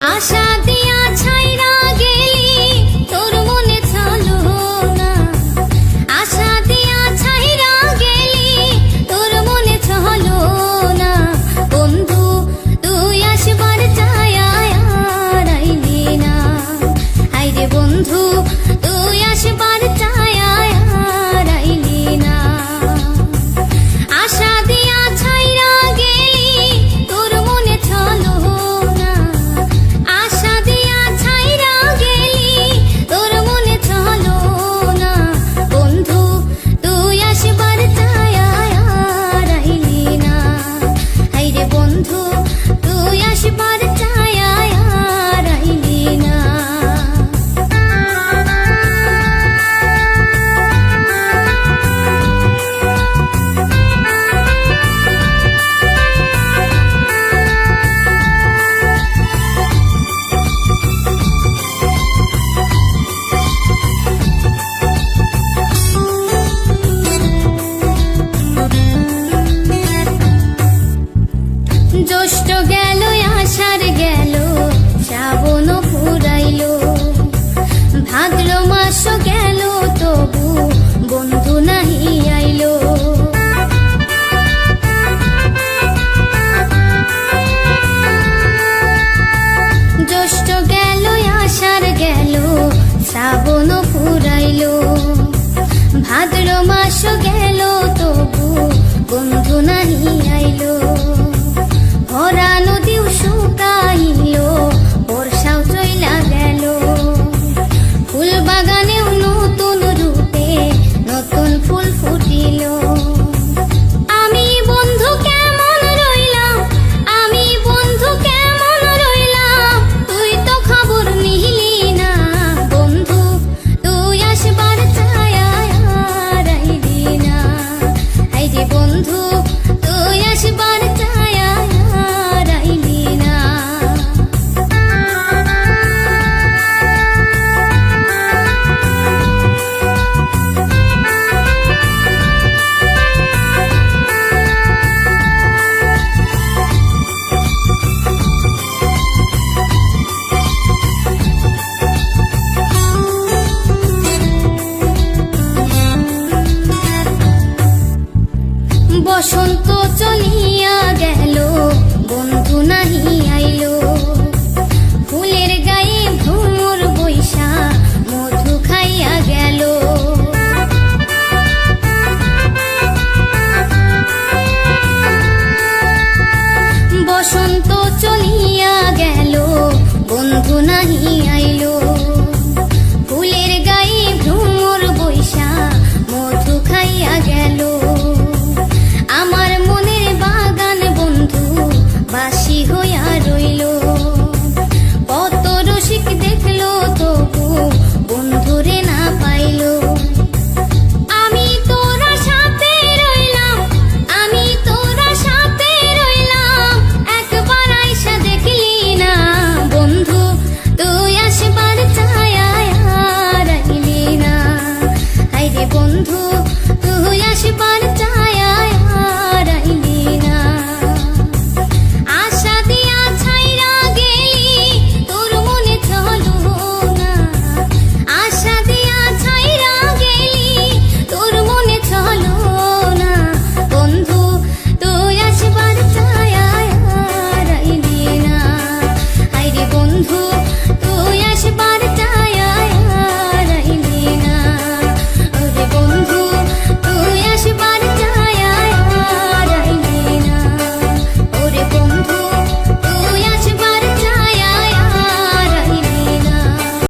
阿下 কষ্ট গেল আসার গেল, শ্রাবণ ফুরাইল। ভাদ্র মাস গেল, তবু বন্ধু নাহি আইল। জ্যৈষ্ঠ গেল আসার গেল, শ্রাবণ ফুরাইল। ভাদ্র মাস গেল, তবু বন্ধু নাহি আইলো। ভরা নদীও শুকাইল, বর্ষাও চইলা গেল। ফুল নতুন রূপে নতুন ফুল ফুটিল। আমি বন্ধু আমি বন্ধু তুই তো খবর নিলি না বন্ধু, তুই আসবার ছায়া রাইলি না। বন্ধু বসন্ত